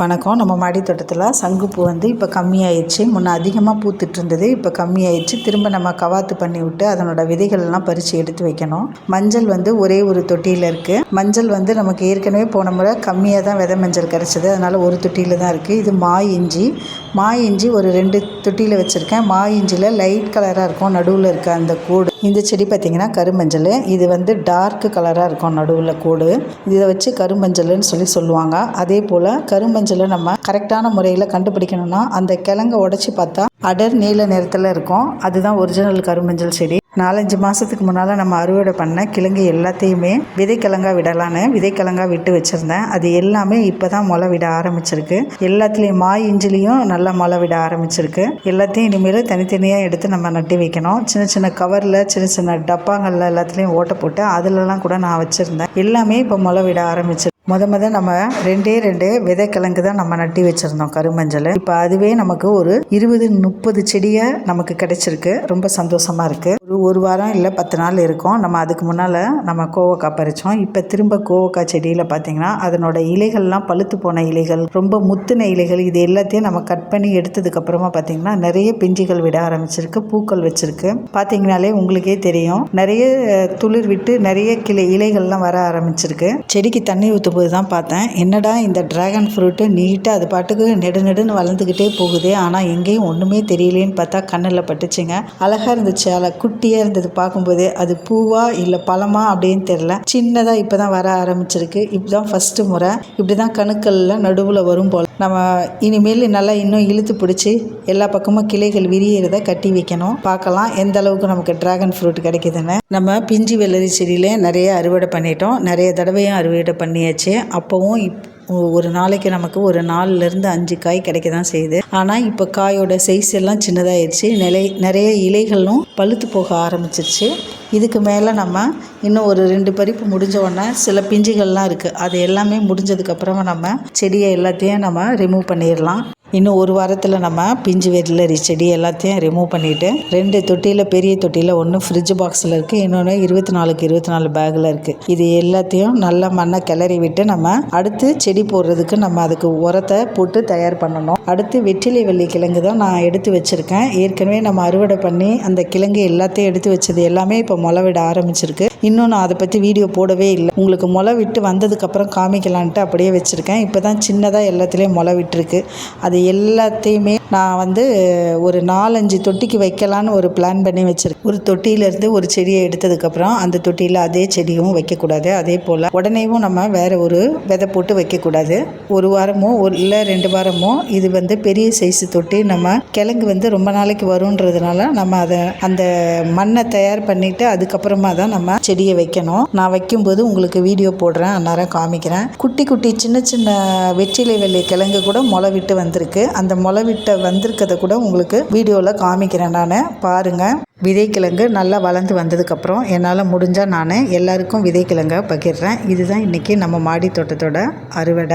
வணக்கம். நம்ம மாடி தோட்டத்தில் சங்குப்பூ வந்து இப்போ கம்மியாயிடுச்சு. முன்னே அதிகமாக பூத்துட்டு இருந்தது இப்போ கம்மியாயிடுச்சு. திரும்ப நம்ம கவாத்து பண்ணி விட்டு அதனோட விதைகள் எல்லாம் பறித்து எடுத்து வைக்கணும். மஞ்சள் வந்து ஒரே ஒரு தொட்டியில் இருக்குது மஞ்சள் வந்து நமக்கு ஏற்கனவே போன முறை கம்மியாக தான் விதை மஞ்சள் கிடச்சிது அதனால் ஒரு தொட்டியில் தான் இருக்குது இது மா இஞ்சி. மா இஞ்சி ஒரு ரெண்டு தொட்டியில் வச்சுருக்கேன். மா இஞ்சியில் லைட் கலராக இருக்கும். நடுவில் இருக்க அந்த கூடு இந்த செடி பார்த்திங்கன்னா கருமஞ்சள். இது வந்து டார்க் கலராக இருக்கும் நடுவில் கூடு. இதை வச்சு கருமஞ்சள்னு சொல்லி சொல்லுவாங்க. அதே போல் கருமஞ்சளை நம்ம கரெக்டான முறையில் கண்டுபிடிக்கணும்னா அந்த கிழங்க உடச்சி பார்த்தா அடர் நீல நிறத்தில் இருக்கும். அதுதான் ஒரிஜினல் கருமஞ்சள் செடி. நாலஞ்சு மாதத்துக்கு முன்னால் நம்ம அறுவடை பண்ண கிழங்கு எல்லாத்தையுமே விதைக்கிழங்கா விடலான்னு விதைக்கிழங்கா விட்டு வச்சுருந்தேன். அது எல்லாமே இப்போ தான் முளை விட ஆரம்பிச்சிருக்கு. எல்லாத்துலேயும் மா இஞ்சிலையும் நல்லா முளை விட ஆரம்பிச்சிருக்கு. எல்லாத்தையும் இனிமேல் தனித்தனியாக எடுத்து நம்ம நட்டி வைக்கணும். சின்ன சின்ன கவரில் சின்ன சின்ன டப்பாங்களில் எல்லாத்துலேயும் ஓட்டை போட்டு அதிலலாம் கூட நான் வச்சுருந்தேன். எல்லாமே இப்போ முளை விட ஆரம்பிச்சிருக்கு. முத முத நம்ம ரெண்டே ரெண்டு விதைக்கிழங்கு தான் நம்ம நட்டி வச்சுருந்தோம் கருமஞ்சள். இப்போ அதுவே நமக்கு ஒரு இருபது முப்பது செடியை நமக்கு கிடைச்சிருக்கு. ரொம்ப சந்தோஷமாக இருக்குது ஒரு ஒரு வாரம் இல்லை பத்து நாள் இருக்கும். நம்ம அதுக்கு முன்னால் நம்ம கோவக்காய் பறித்தோம் இப்போ திரும்ப கோவக்காய் செடியில் பார்த்திங்கன்னா அதனோட இலைகள்லாம் பழுத்து போன இலைகள் ரொம்ப முத்துன இலைகள் இது எல்லாத்தையும் நம்ம கட் பண்ணி எடுத்ததுக்கப்புறமா பார்த்தீங்கன்னா நிறைய பிஞ்சுகள் விட ஆரம்பிச்சிருக்கு பூக்கள் வச்சுருக்கு. பார்த்தீங்கனாலே உங்களுக்கே தெரியும். நிறைய துளிர் விட்டு நிறைய கிளை இலைகள்லாம் வர ஆரம்பிச்சிருக்கு. செடிக்கு தண்ணி ஊற்றும் போது தான் பார்த்தேன். என்னடா இந்த ட்ராகன் ஃப்ரூட்டு நீட்டாக அது பாட்டுக்கு நெடு நெடுன்னு வளர்ந்துக்கிட்டே போகுது. ஆனால் எங்கேயும் ஒன்றுமே தெரியலேன்னு பார்த்தா கண்ணில் பட்டுச்சுங்க. அழகாக இருந்துச்சு. அல குட்டியாக இருந்தது பார்க்கும்போது. அது பூவா இல்லை பழமா அப்படின்னு தெரில சின்னதாக இப்போ தான் வர ஆரம்பிச்சிருக்கு. இப்போ தான் ஃபஸ்ட்டு முறை. இப்படி தான் கணுக்களில் நடுவில் வரும் போல். நம்ம இனிமேல் நல்லா இன்னும் இழுத்து பிடிச்சி எல்லா பக்கமும் கிளைகள் விரியறத கட்டி வைக்கணும். பார்க்கலாம். எந்த அளவுக்கு நமக்கு ட்ராகன் ஃப்ரூட் கிடைக்குதுன்னு. நம்ம பிஞ்சு வெள்ளரி செடியிலே நிறைய அறுவடை பண்ணிட்டோம். நிறைய தடவையும் அறுவடை பண்ணியாச்சு. அப்போவும் இப் ஒரு நாளைக்கு நமக்கு ஒரு நாலுலேருந்து அஞ்சு காய் கிடைக்க தான் செய்யுது. ஆனால் இப்போ காயோட சைஸ் எல்லாம் சின்னதாகிடுச்சு நிலை நிறைய இலைகளும் பழுத்து போக ஆரம்பிச்சிருச்சு. இதுக்கு மேலே நம்ம இன்னும் ஒரு ரெண்டு பறிப்பு முடிஞ்ச உடனே சில பிஞ்சுகள்லாம் இருக்குது அது எல்லாமே முடிஞ்சதுக்கப்புறமா நம்ம செடியை எல்லாத்தையும் நம்ம ரிமூவ் பண்ணிடலாம். இன்னும் ஒரு வாரத்தில் நம்ம பிஞ்சு வெள்ளரி செடி எல்லாத்தையும் ரிமூவ் பண்ணிவிட்டு ரெண்டு தொட்டியில் பெரிய தொட்டியில் ஒன்று ஃப்ரிட்ஜ் பாக்ஸில் இருக்குது இன்னொன்று இருபத்தி நாலுக்கு இருபத்தி நாலு பேக்கில் இருக்குது இது எல்லாத்தையும் நல்லா மண்ணை கிளறி விட்டு நம்ம அடுத்து செடி போடுறதுக்கு நம்ம அதுக்கு உரத்தை போட்டு தயார் பண்ணணும். அடுத்து வெற்றிலை வெள்ளி கிழங்கு தான் நான் எடுத்து வச்சுருக்கேன். ஏற்கனவே நம்ம அறுவடை பண்ணி அந்த கிழங்கு எல்லாத்தையும் எடுத்து வச்சது எல்லாமே இப்போ முளை விட ஆரம்பிச்சிருக்கு. இன்னும் நான் அதை பற்றி வீடியோ போடவே இல்லை. உங்களுக்கு முளை விட்டு வந்ததுக்கப்புறம் காமிக்கலான்ட்டு அப்படியே வச்சுருக்கேன். இப்போ தான் சின்னதாக எல்லாத்துலேயும் முளை விட்டுருக்கு. அது எல்லாத்தையுமே நான் வந்து ஒரு நாலஞ்சு தொட்டிக்கு வைக்கலான்னு ஒரு பிளான் பண்ணி வச்சுருக்கேன். ஒரு தொட்டியிலேருந்து ஒரு செடியை எடுத்ததுக்கப்புறம் அந்த தொட்டியில் அதே செடியும் வைக்கக்கூடாது. அதே போல் உடனேவும் நம்ம வேறு ஒரு விதை போட்டு வைக்கக்கூடாது. ஒரு வாரமோ ஒரு இல்லை ரெண்டு வாரமோ இது வந்து பெரிய சைஸ் தொட்டி. நம்ம கிழங்கு வந்து ரொம்ப நாளைக்கு வருன்றதுனால நம்ம அதை அந்த மண்ணை தயார் பண்ணிவிட்டு அதுக்கப்புறமா தான் நம்ம செடியை வைக்கணும். நான் வைக்கும்போது உங்களுக்கு வீடியோ போடுறேன். அந்நேரம் காமிக்கிறேன். குட்டி குட்டி சின்ன சின்ன வெற்றிலை வெள்ளை கிழங்கு கூட முளை விட்டு வந்துருக்கு. அந்த முளை விட்ட வந்திருக்கதை கூட உங்களுக்கு வீடியோவில் காமிக்கிறேன் நான். பாருங்கள் விதைக்கிழங்கு நல்லா வளர்ந்து வந்ததுக்கப்புறம் என்னால் முடிஞ்சால் நான் எல்லாருக்கும் விதைக்கிழங்கை பகிர்றேன். இதுதான் இன்றைக்கி நம்ம மாடி தோட்டத்தோட அறுவடை.